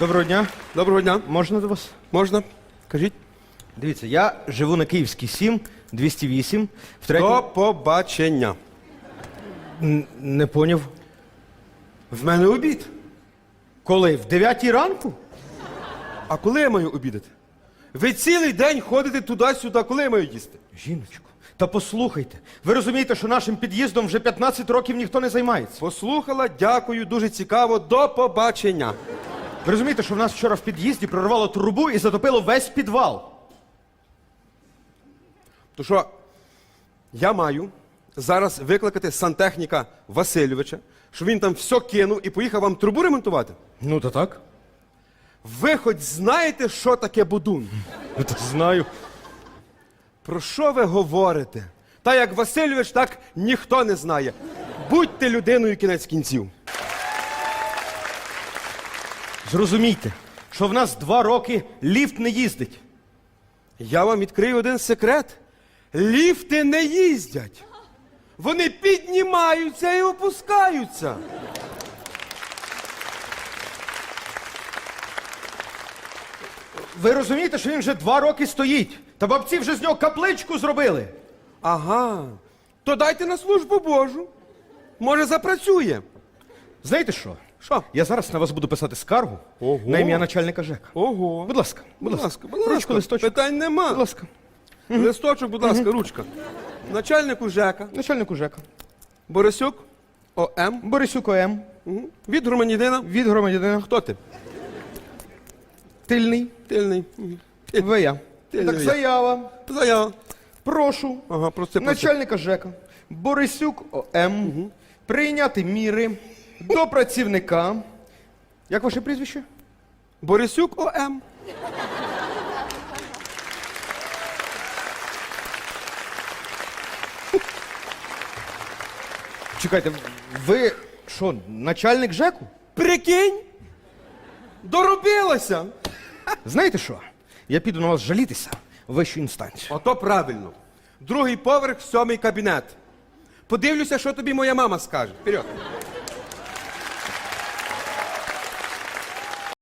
Доброго дня. Доброго дня. Можна до вас? Можна? Кажіть. Дивіться, я живу на Київській 7, 208, в третьому... До побачення. Н- Не поняв. В мене обід. Коли? В 9 ранку? А коли я маю обідати? Ви цілий день ходите туди-сюди, коли я маю їсти? Жіночко, та послухайте. Ви розумієте, що нашим під'їздом вже 15 років ніхто не займається. Послухала, дякую, дуже цікаво. До побачення. Ви розумієте, що в нас вчора в під'їзді прорвало трубу і затопило весь підвал. То що я маю зараз викликати сантехніка Васильовича, щоб він там все кинув і поїхав вам трубу ремонтувати? Ну, то так. Ви хоч знаєте, що таке будун? Ну, то знаю. Про що ви говорите? Та як Васильович, так ніхто не знає. Будьте людиною кінець кінців. Зрозумійте, що в нас два роки ліфт не їздить. Я вам відкрию один секрет. Ліфти не їздять. Вони піднімаються і опускаються. Ви розумієте, що він вже два роки стоїть. Та бабці вже з нього капличку зробили. Ага. То дайте на службу Божу. Може, запрацює. Знаєте що? Що? Я зараз на вас буду писати скаргу Ого. на ім'я начальника ЖЕКа. Ого. Будь ласка, будь, Будь ласка, будь ласка. Ручку, листочок. Питань нема. Будь ласка. Листочок, будь ласка, ручка. Начальнику ЖЕКа Начальнику ЖЕКа. Борисюк ОМ Борисюк ОМ. Мгм. від громадянина. Від громадянина. Хто ти? Тильний. Тильний. Ви я. Тильний Так, заява. Заява. Прошу. Ага, про це Начальника ЖЕКа. Борисюк ОМ. Прийняти міри до працівника. Як ваше прізвище? Борисюк ОМ. Чекайте, ви що, начальник ЖЕКу? Прикинь? Доробилася. Знаєте що? Я піду на вас жалітися в вищу інстанцію. Ото правильно. Другий поверх, сьомий кабінет. Подивлюся, що тобі моя мама скаже. Вперед.